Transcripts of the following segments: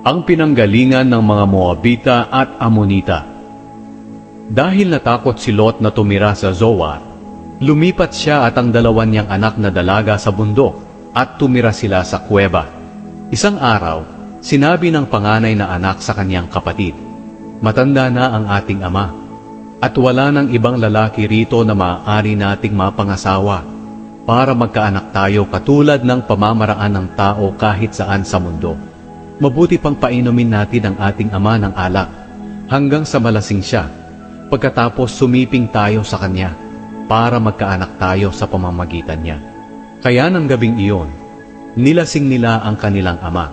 ang pinanggalingan ng mga Moabita at Amonita. Dahil natakot si Lot na tumira sa Zoar, lumipat siya at ang dalawan niyang anak na dalaga sa bundok at tumira sila sa kuweba. Isang araw, sinabi ng panganay na anak sa kanyang kapatid, Matanda na ang ating ama, at wala ng ibang lalaki rito na maaari nating mapangasawa para magkaanak tayo katulad ng pamamaraan ng tao kahit saan sa mundo. Mabuti pang painumin natin ang ating ama ng alak hanggang sa malasing siya. Pagkatapos sumiping tayo sa kanya para magkaanak tayo sa pamamagitan niya. Kaya ng gabing iyon, nilasing nila ang kanilang ama.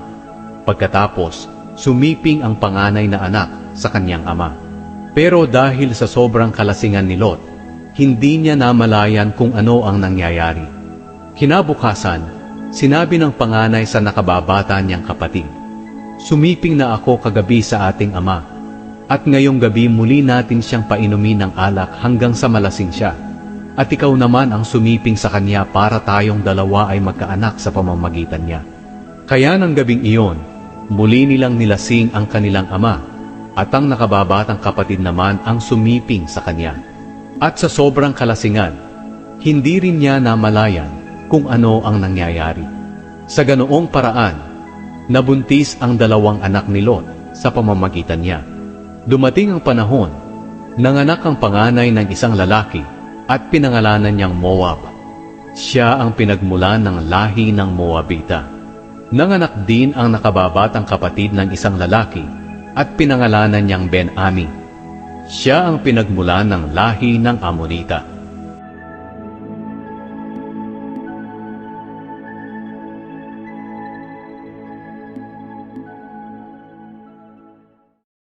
Pagkatapos, sumiping ang panganay na anak sa kanyang ama. Pero dahil sa sobrang kalasingan ni Lot, hindi niya namalayan kung ano ang nangyayari. Kinabukasan, sinabi ng panganay sa nakababata niyang kapatid, Sumiping na ako kagabi sa ating ama, at ngayong gabi muli natin siyang painumin ng alak hanggang sa malasing siya. At ikaw naman ang sumiping sa kanya para tayong dalawa ay magkaanak sa pamamagitan niya. Kaya ng gabing iyon, muli nilang nilasing ang kanilang ama, at ang nakababatang kapatid naman ang sumiping sa kanya. At sa sobrang kalasingan, hindi rin niya namalayan kung ano ang nangyayari. Sa ganoong paraan, nabuntis ang dalawang anak ni Lot sa pamamagitan niya. Dumating ang panahon, nanganak ang panganay ng isang lalaki at pinangalanan niyang Moab. Siya ang pinagmulan ng lahi ng Moabita. Nanganak din ang nakababatang kapatid ng isang lalaki at pinangalanan niyang Ben-Ami. Siya ang pinagmulan ng lahi ng Amonita.